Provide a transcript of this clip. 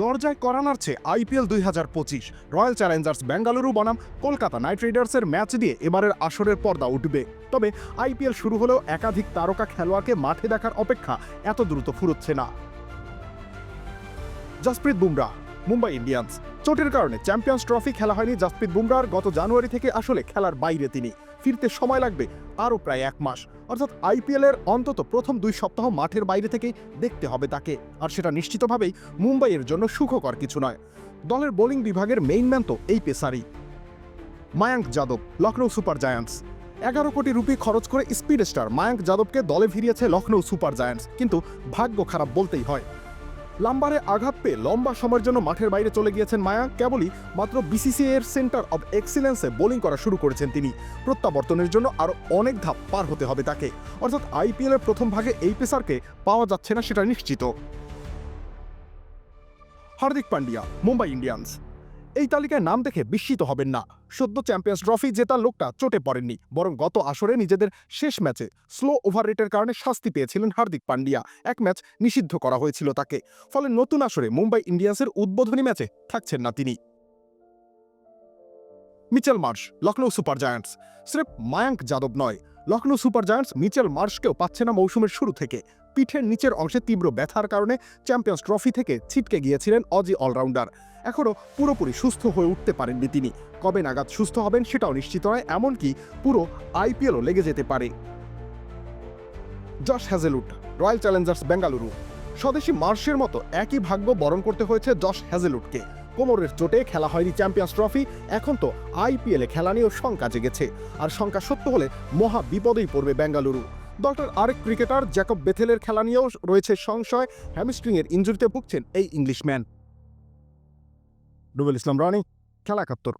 দরজায় করা নাড়ছে আইপিএল দুই হাজার পঁচিশ। রয়্যাল চ্যালেঞ্জার্স বেঙ্গালুরু, বনাম, কলকাতা নাইট রাইডার্সের ম্যাচ দিয়ে এবারের আসরের পর্দা উঠবে। তবে আইপিএল শুরু হলেও একাধিক তারকা খেলোয়াড়কে মাঠে দেখার অপেক্ষা এত দ্রুত ফুরুচ্ছে না। জসপ্রীত বুমরা মুম্বাই ইন্ডিয়ান্স। চোটের কারণে চ্যাম্পিয়ন্স ট্রফি খেলা হয়নি জসপ্রীত বুমরার গত জানুয়ারি থেকে আসলে খেলার বাইরে তিনি। ফিরতে সময় লাগবে আরও প্রায় এক মাস। অর্থাৎ আইপিএলের অন্তত প্রথম দুই সপ্তাহ মাঠের বাইরে থেকেই দেখতে হবে তাকে। আর সেটা নিশ্চিতভাবেই মুম্বাইয়ের জন্য সুখকর কিছু নয়। দলের বোলিং বিভাগের মেইন ম্যান তো এই পেসারই। Mayank Yadav Lucknow Super Giants. এগারো কোটি রুপি খরচ করে স্পিড স্টার মায়াঙ্ক যাদবকে দলে ফিরিয়েছে লখনৌ সুপার জায়ান্টস। কিন্তু ভাগ্য খারাপ বলতেই হয়। লাম্বারে আঘাত পেয়ে লম্বা সময়ের জন্য মাঠের বাইরে চলে গিয়েছেন মায়াঙ্ক কেবলই মাত্র বিসিসিআই এর সেন্টার অব এক্সিলেন্সে বোলিং করা শুরু করেছেন তিনি। প্রত্যাবর্তনের জন্য আরও অনেক ধাপ পার হতে হবে তাকে। অর্থাৎ আইপিএলের প্রথম ভাগে এই পেসারকে পাওয়া যাচ্ছে না, সেটা নিশ্চিত। হার্দিক পান্ডিয়া, মুম্বাই ইন্ডিয়ান্স। এই তালিকায় নাম দেখে বিস্মিত হবেন না। সদ্য চ্যাম্পিয়ন্স ট্রফি জেতার লোকটা চোটে পড়েননি, বরং গত আসরে নিজেদের শেষ ম্যাচে স্লো ওভার রেটের কারণে শাস্তি পেয়েছিলেন হার্দিক পান্ডিয়া। এক ম্যাচ নিষিদ্ধ করা হয়েছিল তাকে। ফলে নতুন আসরে মুম্বাই ইন্ডিয়ান্সের উদ্বোধনী ম্যাচে থাকছেন না তিনি। Mitchell Marsh, Lucknow Super Giants. স্রেফ মায়াঙ্ক যাদব নয়, লখনৌ সুপার জায়ান্টস মিচেল মার্শকেও পাচ্ছে না মৌসুমের শুরু থেকে। পিঠের নিচের অংশে তীব্র ব্যথার কারণে চ্যাম্পিয়ন্স ট্রফি থেকে ছিটকে গিয়েছিলেন অজি অলরাউন্ডার। এখনও পুরোপুরি সুস্থ হয়ে উঠতে পারেননি তিনি। কবে নাগাদ সুস্থ হবেন সেটাও নিশ্চিত নয়, এমনকি পুরো আইপিএলও লেগে যেতে পারে। Josh Hazlewood Royal Challengers Bengaluru. স্বদেশি মার্শের মতো একই ভাগ্য বরণ করতে হয়েছে জশ হ্যাজেলুডকে কোমরের চোটে খেলা হয়নি চ্যাম্পিয়ন্স ট্রফি, এখন তো আইপিএলে খেলা নিয়েও শঙ্কা জেগেছে। আর শঙ্কা সত্য হলে মহা বিপদেই পড়বে বেঙ্গালুরু। দলটার আরেক ক্রিকেটার জ্যাকব বেথেলের খেলা নিয়েও রয়েছে সংশয়। হ্যামস্ট্রিংয়ের ইঞ্জুরিতে ভুগছেন এই ইংলিশম্যান। রুবেল ইসলাম রানি, খেলা একাত্তর।